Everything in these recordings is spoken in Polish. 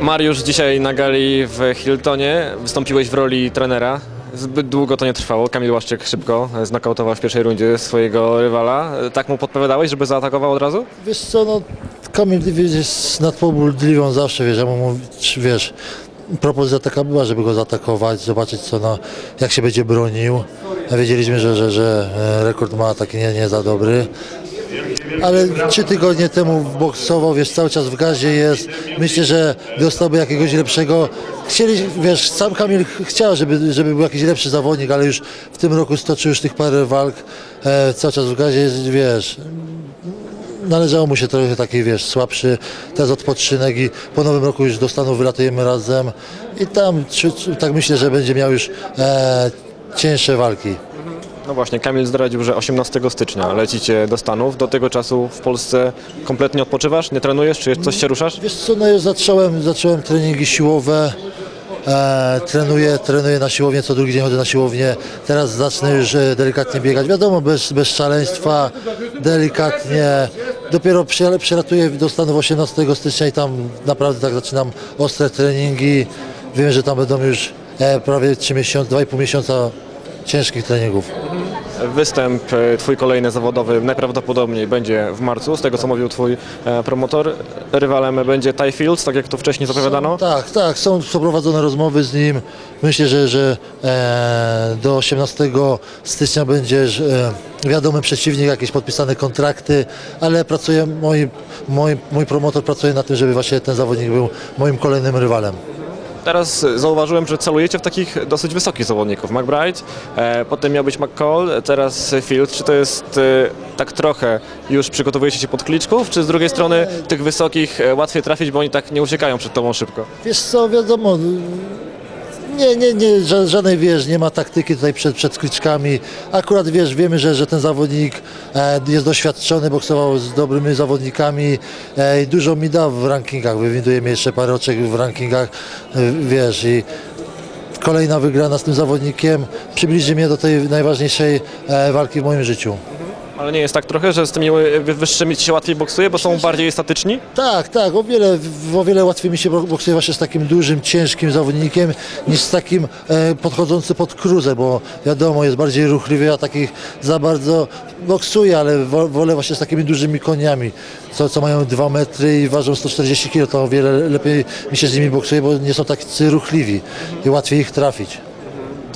Mariusz, dzisiaj na gali w Hiltonie wystąpiłeś w roli trenera. Zbyt długo to nie trwało. Kamil Łaszczyk szybko znokautował w pierwszej rundzie swojego rywala. Tak mu podpowiadałeś, żeby zaatakował od razu? Wiesz co, no Kamil jest nadpobudliwą zawsze, wiesz, ja mu wiesz, propozycja taka była, żeby go zaatakować, zobaczyć co, no, jak się będzie bronił. Wiedzieliśmy, że, że, że e, rekord ma taki nie, nie za dobry. Ale trzy tygodnie temu boksował, wiesz, cały czas w gazie jest. Myślę, że dostałby jakiegoś lepszego. Chcieli, wiesz, sam Kamil ch- chciał, żeby, żeby był jakiś lepszy zawodnik, ale już w tym roku stoczył już tych parę walk. E, cały czas w gazie jest, wiesz, należało mu się trochę taki, wiesz, słabszy teraz odpoczynek i po nowym roku już do Stanów wylatujemy razem i tam czy, tak myślę, że będzie miał już e, cięższe walki. No właśnie, Kamil zdradził, że 18 stycznia lecicie do Stanów. Do tego czasu w Polsce kompletnie odpoczywasz? Nie trenujesz? Czy coś się ruszasz? Wiesz co, no już zacząłem, zacząłem treningi siłowe, e, trenuję, trenuję na siłownię, co drugi dzień chodzę na siłownię, teraz zacznę już e, delikatnie biegać, wiadomo, bez, bez szaleństwa, delikatnie, dopiero przelatuję do Stanów 18 stycznia i tam naprawdę tak zaczynam ostre treningi, wiem, że tam będą już e, prawie 3 miesiące, 2,5 miesiąca ciężkich treningów. Występ e, twój kolejny zawodowy najprawdopodobniej będzie w marcu, z tego co mówił twój e, promotor. Rywalem będzie Ty Fields, tak jak to wcześniej zapowiadano. Tak, tak, są przeprowadzone rozmowy z nim. Myślę, że, że e, do 18 stycznia będzie e, wiadomy przeciwnik, jakieś podpisane kontrakty, ale pracuje, mój, mój, mój promotor pracuje na tym, żeby właśnie ten zawodnik był moim kolejnym rywalem. Teraz zauważyłem, że celujecie w takich dosyć wysokich zawodników. McBride, e, potem miał być McCall, teraz Fields. Czy to jest e, tak trochę już przygotowujecie się pod kliczków, czy z drugiej strony tych wysokich e, łatwiej trafić, bo oni tak nie uciekają przed tobą szybko? Wiesz co, wiadomo, nie, nie, nie, ża- żadnej, wiesz, nie ma taktyki tutaj przed, przed skliczkami. Akurat, wiesz, wiemy, że, że ten zawodnik e, jest doświadczony, boksował z dobrymi zawodnikami e, i dużo mi da w rankingach, wywinduje mnie jeszcze parę oczek w rankingach, e, wiesz, i kolejna wygrana z tym zawodnikiem przybliży mnie do tej najważniejszej e, walki w moim życiu. Ale nie jest tak trochę, że z tymi e, wyższymi ci się łatwiej boksuje, bo są bardziej statyczni? Tak, tak, o wiele, o wiele łatwiej mi się bok- boksuje właśnie z takim dużym, ciężkim zawodnikiem niż z takim e, podchodzący pod kruzę, bo wiadomo, jest bardziej ruchliwy, a takich za bardzo boksuje, ale wo, wolę właśnie z takimi dużymi koniami, co, co mają 2 metry i ważą 140 kg, to o wiele lepiej mi się z nimi boksuje, bo nie są tacy ruchliwi i łatwiej ich trafić.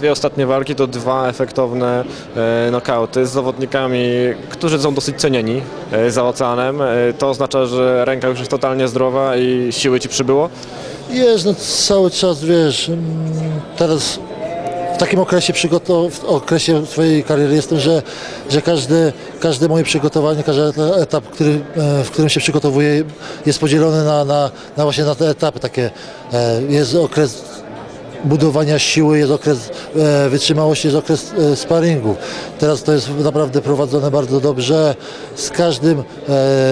Dwie ostatnie walki to dwa efektowne e, nokauty z zawodnikami, którzy są dosyć cenieni e, za oceanem. E, to oznacza, że ręka już jest totalnie zdrowa i siły ci przybyło. Jest, no cały czas, wiesz, mm, teraz w takim okresie w okresie swojej kariery jestem, że, że każde, moje przygotowanie, każdy eta- etap, który, w którym się przygotowuję jest podzielony na, na, na właśnie na te etapy takie. Jest okres budowania siły, jest okres e, wytrzymałości, jest okres e. Teraz to jest naprawdę prowadzone bardzo dobrze. Z każdym, e,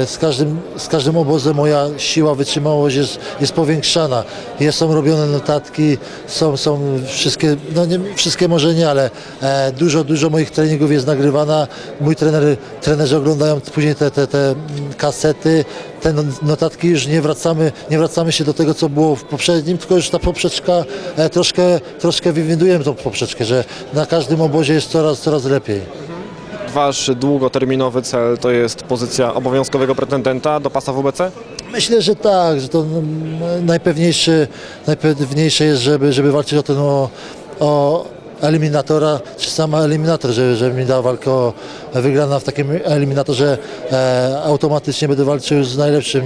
z każdym, z każdym obozem moja siła, wytrzymałość jest, jest powiększana. Jest, są robione notatki, są, są wszystkie, no nie, wszystkie może nie, ale e, dużo, dużo moich treningów jest nagrywana. Mój trener, trenerzy oglądają później te, te, te kasety, te no- notatki już nie wracamy, nie wracamy się do tego, co było w poprzednim, tylko już ta poprzeczka e, troszkę, troszkę wywindujemy tą poprzeczkę, że na każdym obozie jest coraz, coraz lepiej. Wasz długoterminowy cel to jest pozycja obowiązkowego pretendenta do pasa WBC? Myślę, że tak, że to mm, najpewniejsze, najpewniejsze jest, żeby, żeby walczyć o ten o, o eliminatora, czy sama eliminator, że, że mi da walkę o wygrana w takim eliminatorze, e, automatycznie będę walczył z najlepszym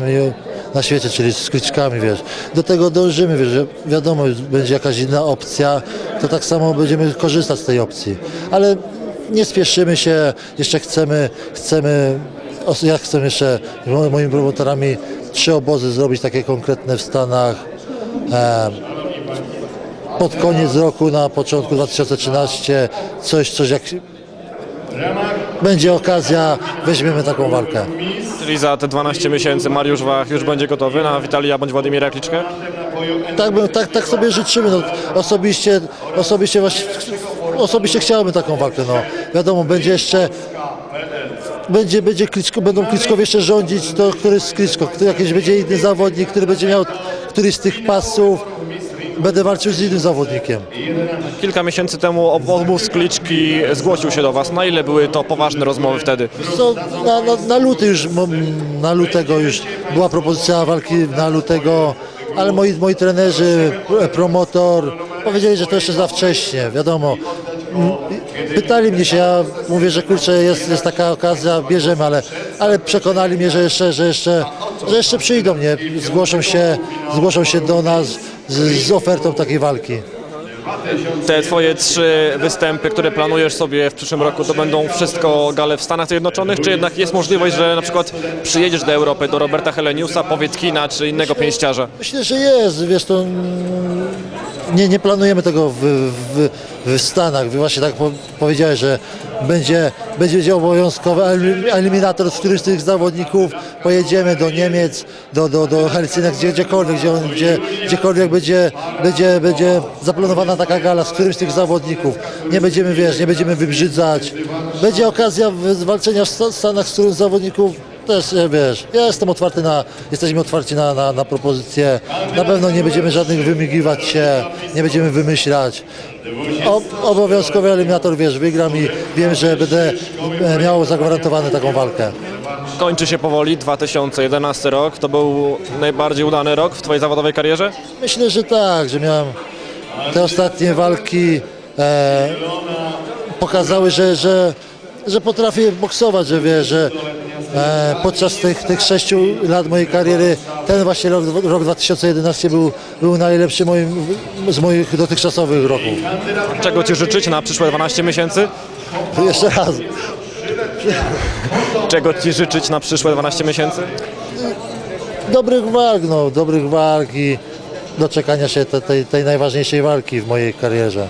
na świecie, czyli z kliczkami, wiesz. Do tego dążymy, wiesz, że wiadomo, będzie jakaś inna opcja, to tak samo będziemy korzystać z tej opcji. Ale nie spieszymy się, jeszcze chcemy, chcemy Ja chcę jeszcze moimi promotorami trzy obozy zrobić takie konkretne w Stanach. E, pod koniec roku, na początku 2013, coś, coś jak będzie okazja, weźmiemy taką walkę. Czyli za te 12 miesięcy Mariusz Wach już będzie gotowy na Witalia bądź Władimira Kliczkę? Tak, bym- tak, tak sobie życzymy. No, osobiście, osobiście, właśnie, osobiście chciałbym taką walkę. No. Wiadomo, będzie jeszcze będzie, będzie kliczko, będą Kliczkowie jeszcze rządzić, to który z Kliczko, który jakiś będzie inny zawodnik, który będzie miał któryś z tych pasów, będę walczył z innym zawodnikiem. Kilka miesięcy temu ob- obóz Kliczki zgłosił się do Was. Na ile były to poważne rozmowy wtedy? Co, na, na, na luty już, na lutego już była propozycja walki na lutego, ale moi, moi trenerzy, promotor powiedzieli, że to jeszcze za wcześnie, wiadomo. Pytali mnie się, ja mówię, że kurczę, jest, jest taka okazja, bierzemy, ale, ale przekonali mnie, że jeszcze, że jeszcze, że jeszcze przyjdą, nie? Zgłoszą się, zgłoszą się do nas z, z ofertą takiej walki. Te Twoje trzy występy, które planujesz sobie w przyszłym roku, to będą wszystko gale w Stanach Zjednoczonych? Czy jednak jest możliwość, że na przykład przyjedziesz do Europy, do Roberta Heleniusa, Powietkina czy innego pięściarza? Myślę, że jest, wiesz, to nie, nie planujemy tego w, w, w Stanach. Właśnie tak po, powiedziałeś, że będzie, będzie obowiązkowy elim- eliminator z którymś z tych zawodników. Pojedziemy do Niemiec, do, do, do Helsinek, gdzie, gdziekolwiek, gdzie, gdzie, gdziekolwiek będzie, będzie, będzie zaplanowana taka gala z którymś z tych zawodników. Nie będziemy, wiesz, nie będziemy wybrzydzać. Będzie okazja walczenia w Sta- Stanach z którymś z zawodników też e, wiesz, ja jestem otwarty na, jesteśmy otwarci na, na, na propozycje. Na pewno nie będziemy żadnych wymigiwać się, nie będziemy wymyślać. O, obowiązkowy eliminator, wiesz, wygram i wiem, że będę e, miał zagwarantowaną taką walkę. Kończy się powoli 2011 rok. To był najbardziej udany rok w Twojej zawodowej karierze? Myślę, że tak, że miałem te ostatnie walki e, pokazały, że, że, że potrafię boksować, że wiesz, że podczas tych, tych sześciu lat mojej kariery ten właśnie rok, rok 2011 był, był najlepszy moim, z moich dotychczasowych roków. Czego Ci życzyć na przyszłe 12 miesięcy? Jeszcze raz. Czego Ci życzyć na przyszłe 12 miesięcy? Dobrych walk, no, dobrych walk i doczekania się te, tej, tej najważniejszej walki w mojej karierze.